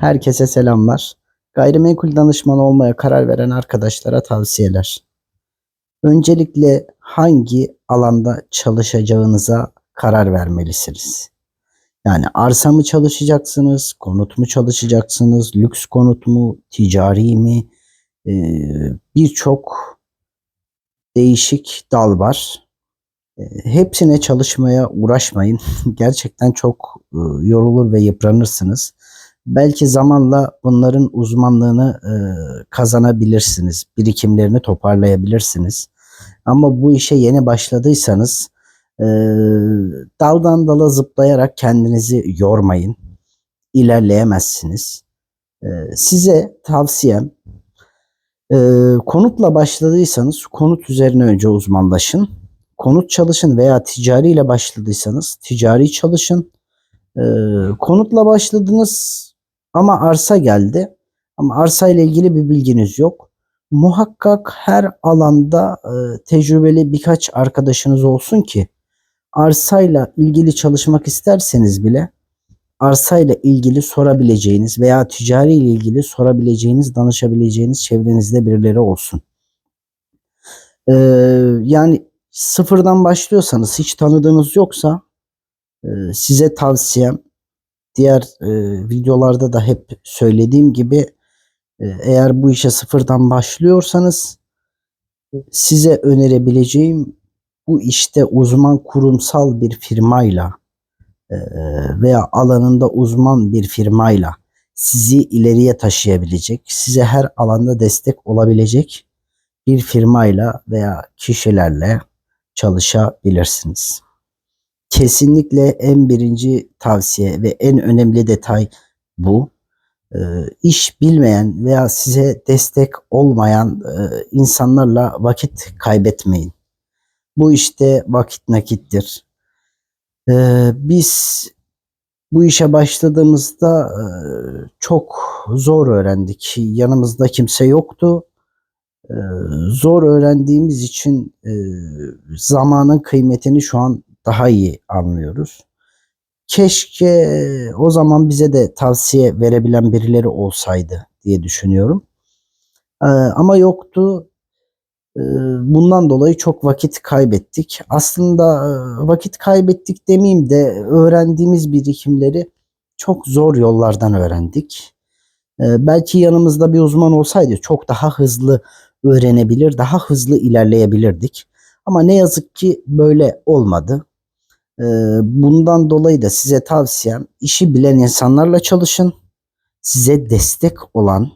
Herkese selamlar. Gayrimenkul danışmanı olmaya karar veren arkadaşlara tavsiyeler. Öncelikle hangi alanda çalışacağınıza karar vermelisiniz. Yani arsa mı çalışacaksınız, konut mu çalışacaksınız, lüks konut mu, ticari mi? Ee, Birçok değişik dal var. Ee, Hepsine çalışmaya uğraşmayın. Gerçekten çok e, yorulur ve yıpranırsınız. Belki zamanla bunların uzmanlığını e, kazanabilirsiniz. Birikimlerini toparlayabilirsiniz. Ama bu işe yeni başladıysanız e, daldan dala zıplayarak kendinizi yormayın. İlerleyemezsiniz. E, size tavsiyem e, konutla başladıysanız konut üzerine önce uzmanlaşın. Konut çalışın veya ticari ile başladıysanız ticari çalışın. Konutla başladınız ama arsa geldi. Ama arsa ile ilgili bir bilginiz yok. Muhakkak her alanda e, tecrübeli birkaç arkadaşınız olsun ki arsayla ilgili çalışmak isterseniz bile arsayla ilgili sorabileceğiniz veya ticari ile ilgili sorabileceğiniz, danışabileceğiniz çevrenizde birileri olsun. Ee, yani sıfırdan başlıyorsanız hiç tanıdığınız yoksa e, size tavsiyem diğer e, videolarda da hep söylediğim gibi e, eğer bu işe sıfırdan başlıyorsanız size önerebileceğim bu işte uzman kurumsal bir firmayla e, veya alanında uzman bir firmayla sizi ileriye taşıyabilecek, size her alanda destek olabilecek bir firmayla veya kişilerle çalışabilirsiniz. Kesinlikle en birinci tavsiye ve en önemli detay bu. Ee, iş bilmeyen veya size destek olmayan e, insanlarla vakit kaybetmeyin. Bu işte vakit nakittir. Ee, biz bu işe başladığımızda e, çok zor öğrendik. Yanımızda kimse yoktu. Ee, zor öğrendiğimiz için e, zamanın kıymetini şu an daha iyi anlıyoruz. Keşke o zaman bize de tavsiye verebilen birileri olsaydı diye düşünüyorum. Ee, ama yoktu. Ee, bundan dolayı çok vakit kaybettik. Aslında e, vakit kaybettik demeyeyim de öğrendiğimiz birikimleri çok zor yollardan öğrendik. Ee, belki yanımızda bir uzman olsaydı çok daha hızlı öğrenebilir, daha hızlı ilerleyebilirdik. Ama ne yazık ki böyle olmadı. Ee, bundan dolayı da size tavsiyem işi bilen insanlarla çalışın. Size destek olan,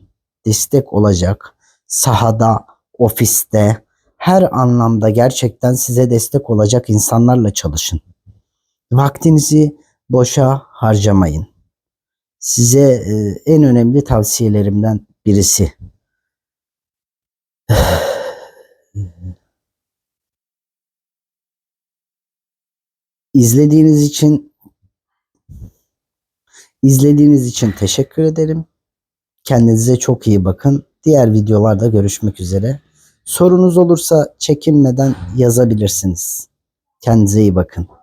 destek olacak sahada, ofiste, her anlamda gerçekten size destek olacak insanlarla çalışın. Vaktinizi boşa harcamayın. Size e, en önemli tavsiyelerimden birisi. İzlediğiniz için izlediğiniz için teşekkür ederim. Kendinize çok iyi bakın. Diğer videolarda görüşmek üzere. Sorunuz olursa çekinmeden yazabilirsiniz. Kendinize iyi bakın.